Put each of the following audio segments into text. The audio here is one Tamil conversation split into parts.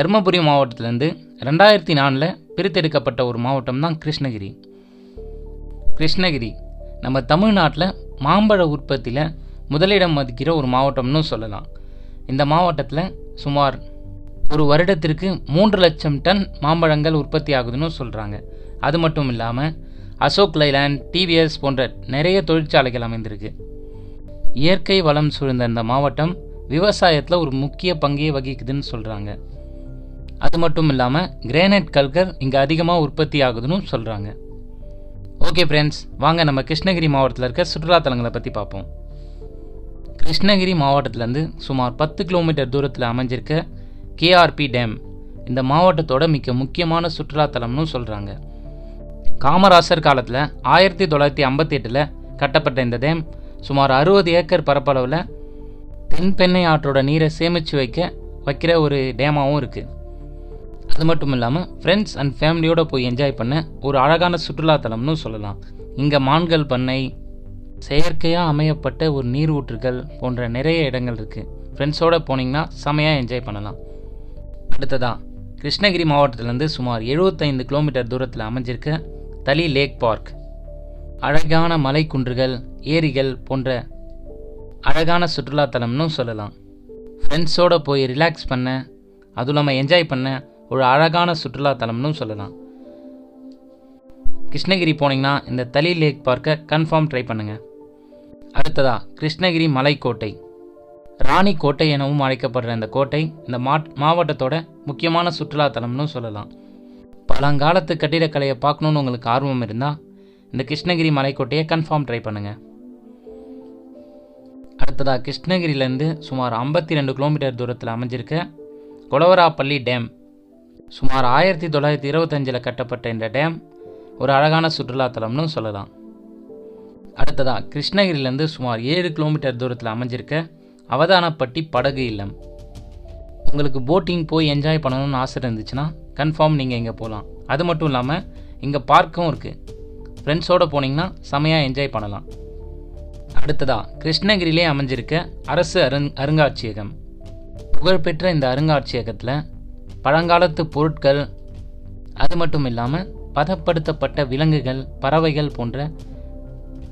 தருமபுரி மாவட்டத்திலேருந்து ரெண்டாயிரத்தி நாலில் பிரித்தெடுக்கப்பட்ட ஒரு மாவட்டம் தான் கிருஷ்ணகிரி. கிருஷ்ணகிரி நம்ம தமிழ்நாட்டில் மாம்பழ உற்பத்தியில் முதலிடம் மதிக்கிற ஒரு மாவட்டம்னு சொல்லலாம். இந்த மாவட்டத்தில் சுமார் ஒரு வருடத்திற்கு மூன்று லட்சம் டன் மாம்பழங்கள் உற்பத்தி ஆகுதுன்னு சொல்கிறாங்க அது மட்டும் இல்லாமல் அசோக் லைலாண்ட் டிவிஎஸ் போன்ற நிறைய தொழிற்சாலைகள் அமைந்திருக்கு. இயற்கை வளம் சூழ்ந்த இந்த மாவட்டம் விவசாயத்தில் ஒரு முக்கிய பங்கே வகிக்குதுன்னு சொல்கிறாங்க அது மட்டும் இல்லாமல் கிரேனைட் கல்கர் இங்கே அதிகமாக உற்பத்தி ஆகுதுன்னு சொல்கிறாங்க ஓகே ஃப்ரெண்ட்ஸ் வாங்க நம்ம கிருஷ்ணகிரி மாவட்டத்தில் இருக்க சுற்றுலாத்தலங்களை பற்றி பார்ப்போம். கிருஷ்ணகிரி மாவட்டத்திலேருந்து சுமார் பத்து கிலோமீட்டர் தூரத்தில் அமைஞ்சிருக்க கேஆர்பி டேம் இந்த மாவட்டத்தோட மிக முக்கியமான சுற்றுலாத்தலம்னு சொல்கிறாங்க காமராசர் காலத்தில் ஆயிரத்தி தொள்ளாயிரத்தி ஐம்பத்தி எட்டில் கட்டப்பட்ட இந்த டேம் சுமார் அறுபது ஏக்கர் பரப்பளவில் தென்பெண்ணை ஆற்றோட நீரை சேமித்து வைக்க வைக்கிற ஒரு டேமாகவும் இருக்குது அது மட்டும் இல்லாமல் ஃப்ரெண்ட்ஸ் அண்ட் ஃபேமிலியோடு போய் என்ஜாய் பண்ண ஒரு அழகான சுற்றுலாத்தலம்னு சொல்லலாம். இங்கே மான்கள் பண்ணை செயற்கையாக அமையப்பட்ட ஒரு நீர் ஊற்றுகள் போன்ற நிறைய இடங்கள் இருக்குது ஃப்ரெண்ட்ஸோடு போனீங்கன்னா செமையாக என்ஜாய் பண்ணலாம். அடுத்ததாக கிருஷ்ணகிரி மாவட்டத்திலேருந்து சுமார் 75 கிலோமீட்டர் தூரத்தில் அமைஞ்சிருக்க தளி லேக் பார்க் அழகான மலை குன்றுகள் ஏரிகள் போன்ற அழகான சுற்றுலாத்தலம்னு சொல்லலாம். ஃப்ரெண்ட்ஸோடு போய் ரிலாக்ஸ் பண்ண அதுவும் இல்லாமல் என்ஜாய் பண்ண ஒரு அழகான சுற்றுலாத்தலம்னு சொல்லலாம். கிருஷ்ணகிரி போனீங்கன்னா இந்த தளி லேக் பார்க்கை கன்ஃபார்ம் ட்ரை பண்ணுங்கள் அடுத்ததா கிருஷ்ணகிரி மலைக்கோட்டை. ராணி கோட்டை எனவும் அழைக்கப்படுற இந்த கோட்டை இந்த மா மாவட்டத்தோட முக்கியமான சுற்றுலாத்தலம்னு சொல்லலாம். பழங்காலத்து கட்டிடக்கலையை பார்க்கணுன்னு உங்களுக்கு ஆர்வம் இருந்தால் இந்த கிருஷ்ணகிரி மலைக்கோட்டையை கன்ஃபார்ம் ட்ரை பண்ணுங்கள் அடுத்ததாக கிருஷ்ணகிரியிலேருந்து சுமார் ஐம்பத்தி ரெண்டு கிலோமீட்டர் தூரத்தில் அமைஞ்சிருக்க கொலவராப்பள்ளி டேம். சுமார் ஆயிரத்தி தொள்ளாயிரத்தி இருபத்தஞ்சில் கட்டப்பட்ட இந்த டேம் ஒரு அழகான சுற்றுலாத்தலம்னு சொல்லலாம். அடுத்ததாக கிருஷ்ணகிரியிலேருந்து சுமார் ஏழு கிலோமீட்டர் தூரத்தில் அமைஞ்சிருக்க அவதானப்பட்டி படகு இல்லம். உங்களுக்கு போட்டிங் போய் என்ஜாய் பண்ணணும்னு ஆசை இருந்துச்சுன்னா கன்ஃபார்ம் நீங்கள் இங்கே போகலாம் அது மட்டும் இல்லாமல் இங்கே பார்க்கும் இருக்குது ஃப்ரெண்ட்ஸோடு போனீங்கன்னா செமையாக என்ஜாய் பண்ணலாம். அடுத்ததாக கிருஷ்ணகிரியிலே அமைஞ்சிருக்க அரசு அருங் அருங்காட்சியகம். புகழ்பெற்ற இந்த அருங்காட்சியகத்தில் பழங்காலத்து பொருட்கள் அது மட்டும் இல்லாமல் பதப்படுத்தப்பட்ட விலங்குகள் பறவைகள் போன்ற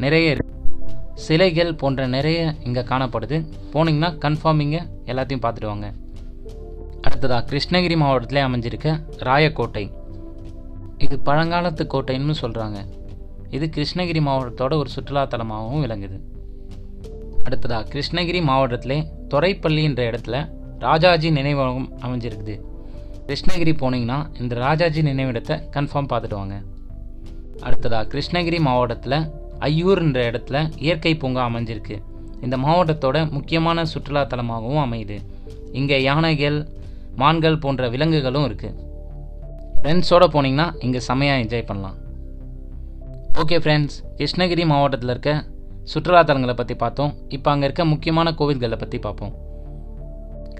நிறைய சிலைகள் போன்ற நிறைய இங்கே காணப்படுது. போனீங்கன்னா கன்ஃபார்ம் இங்கே எல்லாத்தையும் பார்த்துட்டு வாங்க அடுத்ததாக கிருஷ்ணகிரி மாவட்டத்தில் அமைஞ்சிருக்க ராயக்கோட்டை. இது பழங்காலத்து கோட்டைன்னு சொல்கிறாங்க இது கிருஷ்ணகிரி மாவட்டத்தோட ஒரு சுற்றுலாத்தலமாகவும் விளங்குது. அடுத்ததாக கிருஷ்ணகிரி மாவட்டத்திலே துறைப்பள்ளின்ற இடத்துல ராஜாஜி நினைவகம் அமைஞ்சிருக்குது. கிருஷ்ணகிரி போனீங்கன்னா இந்த ராஜாஜி நினைவிடத்தை கன்ஃபார்ம் பார்த்துட்டு வாங்க. அடுத்ததாக கிருஷ்ணகிரி மாவட்டத்தில் ஐயூர்ன்ற இடத்துல இயற்கை பூங்கா அமைஞ்சிருக்கு. இந்த மாவட்டத்தோட முக்கியமான சுற்றுலாத்தலமாகவும் அமையுது. இங்கே யானைகள் மான்கள் போன்ற விலங்குகளும் இருக்குது ஃப்ரெண்ட்ஸோடு போனீங்கன்னா இங்கே செமையாக என்ஜாய் பண்ணலாம். ஓகே ஃப்ரெண்ட்ஸ் கிருஷ்ணகிரி மாவட்டத்தில் இருக்க சுற்றுலாத்தலங்களை பற்றி பார்த்தோம். இப்போ அங்கே இருக்க முக்கியமான கோவில்களை பற்றி பார்ப்போம்.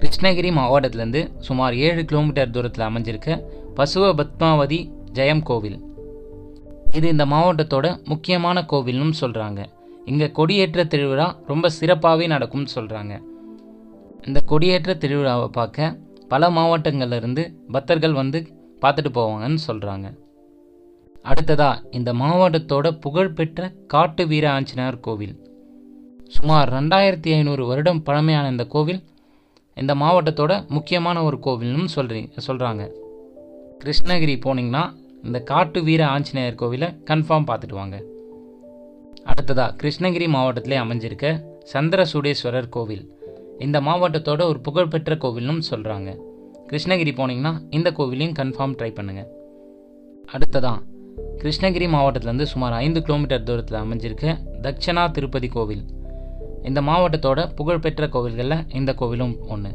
கிருஷ்ணகிரி மாவட்டத்திலேருந்து சுமார் ஏழு கிலோமீட்டர் தூரத்தில் அமைஞ்சிருக்க பசுவ பத்மாவதி ஜெயம் கோவில். இது இந்த மாவட்டத்தோட முக்கியமான கோவில்னு சொல்கிறாங்க இங்கே கொடியேற்ற திருவிழா ரொம்ப சிறப்பாகவே நடக்கும்னு சொல்கிறாங்க இந்த கொடியேற்ற திருவிழாவை பார்க்க பல மாவட்டங்கள்லேருந்து பக்தர்கள் வந்து பார்த்துட்டு போவாங்கன்னு சொல்கிறாங்க அடுத்ததா இந்த மாவட்டத்தோட புகழ்பெற்ற காட்டு வீர ஆஞ்சநேயர் கோவில். சுமார் ரெண்டாயிரத்தி ஐநூறு வருடம் பழமையான இந்த கோவில் இந்த மாவட்டத்தோட முக்கியமான ஒரு கோவில்னு சொல்றீ சொல்கிறாங்க கிருஷ்ணகிரி போனீங்கன்னா இந்த காட்டு வீர ஆஞ்சநேயர் கோவிலை கன்ஃபார்ம் பார்த்துட்டு வாங்க அடுத்ததாக கிருஷ்ணகிரி மாவட்டத்திலே அமைஞ்சிருக்க சந்திர சூடேஸ்வரர் கோவில். இந்த மாவட்டத்தோட ஒரு புகழ்பெற்ற கோவில்னு சொல்கிறாங்க கிருஷ்ணகிரி போனீங்கன்னா இந்த கோவிலையும் கன்ஃபார்ம் ட்ரை பண்ணுங்கள் அடுத்ததான் கிருஷ்ணகிரி மாவட்டத்திலேருந்து சுமார் ஐந்து கிலோமீட்டர் தூரத்தில் அமைஞ்சிருக்க தட்சணா திருப்பதி கோவில். இந்த மாவட்டத்தோட புகழ்பெற்ற கோவில்களில் இந்த கோவிலும் ஒன்று